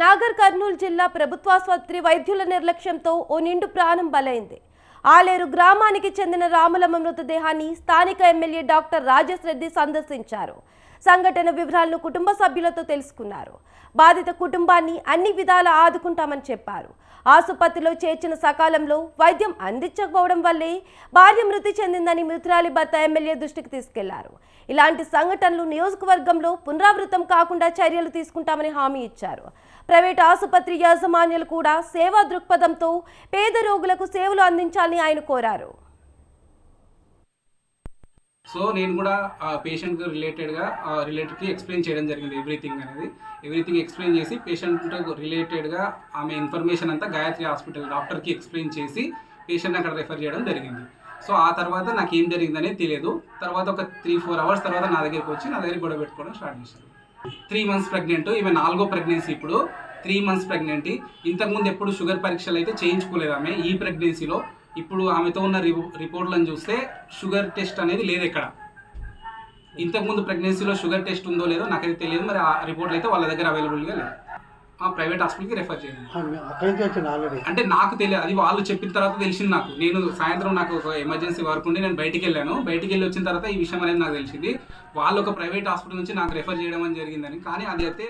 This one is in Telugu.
నాగర్ కర్నూలు జిల్లా ప్రభుత్వాసుపత్రి వైద్యుల నిర్లక్ష్యంతో ఓ నిండు ప్రాణం బలైంది. ఆలేరు గ్రామానికి చెందిన రాములమ్మ మృతదేహాన్ని స్థానిక ఎమ్మెల్యే డాక్టర్ రాజేష్ రెడ్డి సందర్శించారు. సంఘటన వివరాలను కుటుంబ సభ్యులతో తెలుసుకున్నారు. బాధిత కుటుంబాన్ని అన్ని విధాలా ఆదుకుంటామని చెప్పారు. ఆసుపత్రిలో చేర్చిన సకాలంలో వైద్యం అందించకపోవడం వల్లే భార్య మృతి చెందిందని మృతురాలి భర్త ఎమ్మెల్యే దృష్టికి తీసుకెళ్ళారు. ఇలాంటి సంఘటనలు నియోజకవర్గంలో పునరావృతం కాకుండా చర్యలు తీసుకుంటామని హామీ ఇచ్చారు. ప్రైవేట్ ఆసుపత్రి యాజమాన్యాలు కూడా సేవా దృక్పథంతో పేద రోగులకు సేవలు ఉండాలని ఆయన కోరారు. సో నేను కూడా ఆ పేషెంట్కి రిలేటెడ్గా రిలేటెడ్కి ఎక్స్ప్లెయిన్ చేయడం జరిగింది ఎవ్రీథింగ్ అనేది. ఎవ్రీథింగ్ ఎక్స్ప్లెయిన్ చేసి పేషెంట్ రిలేటెడ్గా ఆమె ఇన్ఫర్మేషన్ అంతా గాయత్రి హాస్పిటల్ డాక్టర్కి ఎక్స్ప్లెయిన్ చేసి పేషెంట్ అక్కడ రెఫర్ చేయడం జరిగింది. సో ఆ తర్వాత నాకు ఏం జరిగిందనేది తెలియదు. తర్వాత ఒక త్రీ ఫోర్ అవర్స్ తర్వాత నా దగ్గరికి వచ్చి నా దగ్గర గొడవ పెట్టుకోవడం స్టార్ట్ చేశారు. త్రీ మంత్స్ ప్రెగ్నెంట్ ఈమె నాలుగో ప్రెగ్నెన్సీ ఇప్పుడు. త్రీ మంత్స్ ప్రెగ్నెంట్ ఇంతకుముందు ఎప్పుడు షుగర్ పరీక్షలు అయితే చేయించుకోలేదు ఆమె. ఈ ప్రెగ్నెన్సీలో ఇప్పుడు ఆమెతో ఉన్న రి రిపోర్ట్లను చూస్తే షుగర్ టెస్ట్ అనేది లేదు ఇక్కడ ఇంతకుముందు ప్రెగ్నెన్సీలో షుగర్ టెస్ట్ ఉందో లేదో నాకైతే తెలియదు మరి ఆ రిపోర్ట్లు అయితే వాళ్ళ దగ్గర అవైలబుల్గా లేదు. ఆ ప్రైవేట్ హాస్పిటల్కి రెఫర్ చేయండి. అంటే నాకు తెలియదు అది వాళ్ళు చెప్పిన తర్వాత తెలిసింది నాకు. నేను సాయంత్రం నాకు ఒక ఎమర్జెన్సీ వర్క్ ఉండి నేను బయటికి వెళ్ళాను. బయటికి వెళ్ళి వచ్చిన తర్వాత ఈ విషయం అనేది నాకు తెలిసింది. వాళ్ళు ఒక ప్రైవేట్ హాస్పిటల్ నుంచి నాకు రెఫర్ చేయడం అని జరిగిందని. కానీ అది అయితే